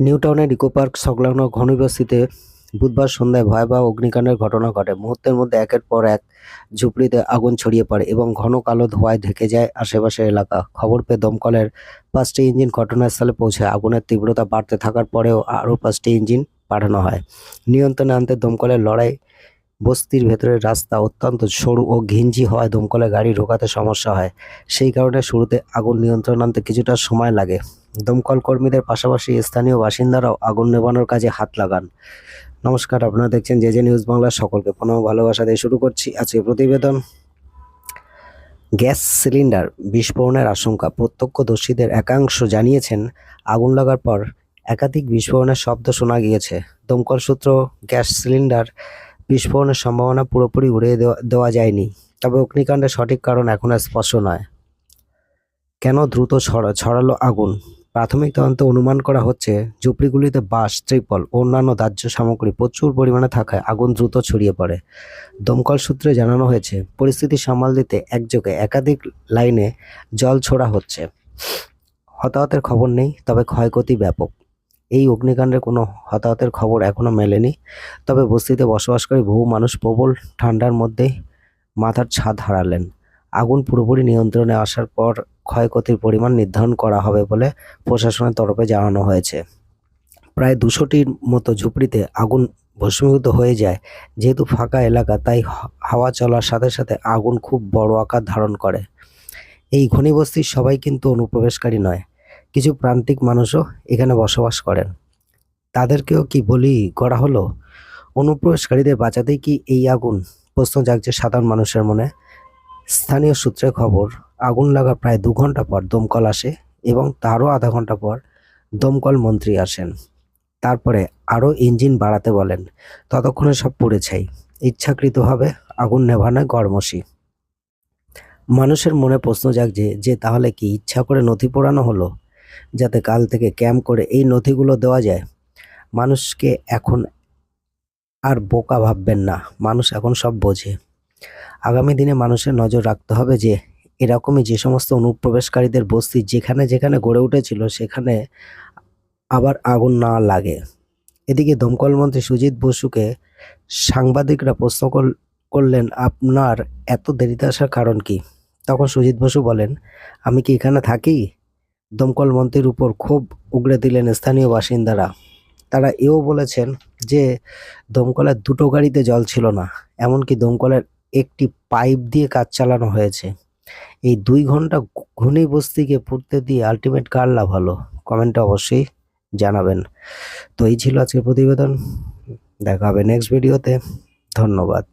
নিউটাউনের eco park সংলগ্ন ঘনবসতিতে বুধবার সন্ধ্যায় ভয়াবহ অগ্নিকাণ্ডের ঘটনা ঘটে। মুহূর্তের মধ্যে একের পর এক ঝুপড়িতে আগুন ছড়িয়ে পড়ে এবং ঘন কালো ধোঁয়ায় ঢেকে যায় আশেপাশের এলাকা। খবর পেয়ে দমকলের পাঁচটি ইঞ্জিন ঘটনাস্থলে পৌঁছায় আগুনের তীব্রতা বাড়তে থাকার পরেও আরও পাঁচটি ইঞ্জিন পাঠানো হয়। নিয়ন্ত্রণে আনতে দমকলের লড়াই বস্তির ভেতরের রাস্তা অত্যন্ত সরু ও ঘিঞ্জি হওয়ায় দমকলে গাড়ি ঢোকাতে সমস্যা হয়। সেই কারণে শুরুতে আগুন নিয়ন্ত্রণ আনতে কিছুটা সময় লাগে। দমকল কর্মীদের পাশাপাশি স্থানীয় বাসিন্দারাও আগুন নেভানোর কাজে হাত লাগান। নমস্কার, আপনারা দেখছেন জে জে নিউজ বাংলা। সকলকে পুনঃ ভালোবাসা দিয়ে শুরু করছি আজকে প্রতিবেদন। গ্যাস সিলিন্ডার বিস্ফোরণের আশঙ্কা। প্রত্যক্ষদর্শীদের একাংশ জানিয়েছেন, আগুন লাগার পর একাধিক বিস্ফোরণের শব্দ শোনা গিয়েছে। দমকল সূত্র, গ্যাস সিলিন্ডার বিস্ফোরণের সম্ভাবনা পুরোপুরি উড়িয়ে দেওয়া যায়নি। তবে অগ্নিকাণ্ডের সঠিক কারণ এখনও স্পষ্ট নয়। কেন দ্রুত ছড়া, ছড়ালো আগুন? প্রাথমিক তদন্তে অনুমান করা হচ্ছে, ঝুপড়িগুলিতে বাঁশ, ত্রিপল অন্যান্য দাহ্য সামগ্রী প্রচুর পরিমাণে থাকায় আগুন দ্রুত ছড়িয়ে পড়ে। দমকল সূত্রে জানানো হয়েছে, পরিস্থিতি সামাল দিতে একযোগে একাধিক লাইনে জল ছোড়া হচ্ছে। হতাহতের খবর নেই, তবে ক্ষয়ক্ষতি ব্যাপক। এই অগ্নিকাণ্ডে কোনো হতাহতের খবর এখনও মেলেনি, তবে বস্তিতে বসবাসকারী বহু মানুষ প্রবল ঠান্ডার মধ্যেই মাথার ছাদ হারালেন। আগুন পুরোপুরি নিয়ন্ত্রণে আসার পর ক্ষয়ক্ষতির পরিমাণ নির্ধারণ করা হবে বলে প্রশাসনের তরফে জানানো হয়েছে। প্রায় দুশোটির মতো ঝুপড়িতে আগুন ভস্মীভূত হয়ে যায়। যেহেতু ফাঁকা এলাকা, তাই হাওয়া চলার সাথে সাথে আগুন খুব বড় আকার ধারণ করে। এই ঘনীবস্তির সবাই কিন্তু অনুপ্রবেশকারী নয়, কিছু প্রান্তিক মানুষও এখানে বসবাস করেন। তাদেরকেও কি বলি করা হলো? অনুপ্রবেশকারীদের বাঁচাতেই কি এই আগুন? প্রশ্ন জাগছে সাধারণ মানুষের মনে। স্থানীয় সূত্রে খবর, আগুন লাগার প্রায় দু ঘণ্টা পর দমকল আসে এবং তারও আধা ঘণ্টা পর দমকল মন্ত্রী আসেন। তারপরে আরও ইঞ্জিন বাড়াতে বলেন, ততক্ষণে সব পুড়ে ছাই। ইচ্ছাকৃতভাবে আগুন নেভানোয় গড়মসি। মানুষের মনে প্রশ্ন জাগছে যে, তাহলে কি ইচ্ছা করে নথি পোড়ানো হলো? যাতে কাল থেকে ক্যাম্প করে এই নথিগুলো দেওয়া যায়? মানুষকে এখন আর বোকা ভাববেন না। মানুষ এখন সব বোঝে। আগামী দিনে মানুষের নজর রাখতে হবে যে, এরকমই যে সমস্ত অনুপ্রবেশকারীদের বস্তি যেখানে যেখানে গড়ে উঠেছিল, সেখানে আবার আগুন না লাগে। এদিকে দমকল মন্ত্রী সুজিত বসুকে সাংবাদিকরা প্রশ্ন করলেন, আপনার এত দেরিতে আসার কারণ কি? তখন সুজিত বসু বলেন, আমি কি এখানে থাকি? দমকল মন্ত্রীর উপর খুব উগড়ে দিলেন স্থানীয় বাসিন্দারা। তারা এও বলেছেন যে, দমকলের দুটো গাড়িতে জল ছিল না, এমনকি দমকলের একটি পাইপ দিয়ে কাজ চালানো হয়েছে। এই দুই ঘণ্টা ঘুনি বস্তিকে পড়তে দিয়ে আলটিমেট কার লাভ হলো? কমেন্টে অবশ্যই জানাবেন। তো এই ছিল আজকের প্রতিবেদন। দেখা হবে নেক্সট ভিডিওতে ধন্যবাদ।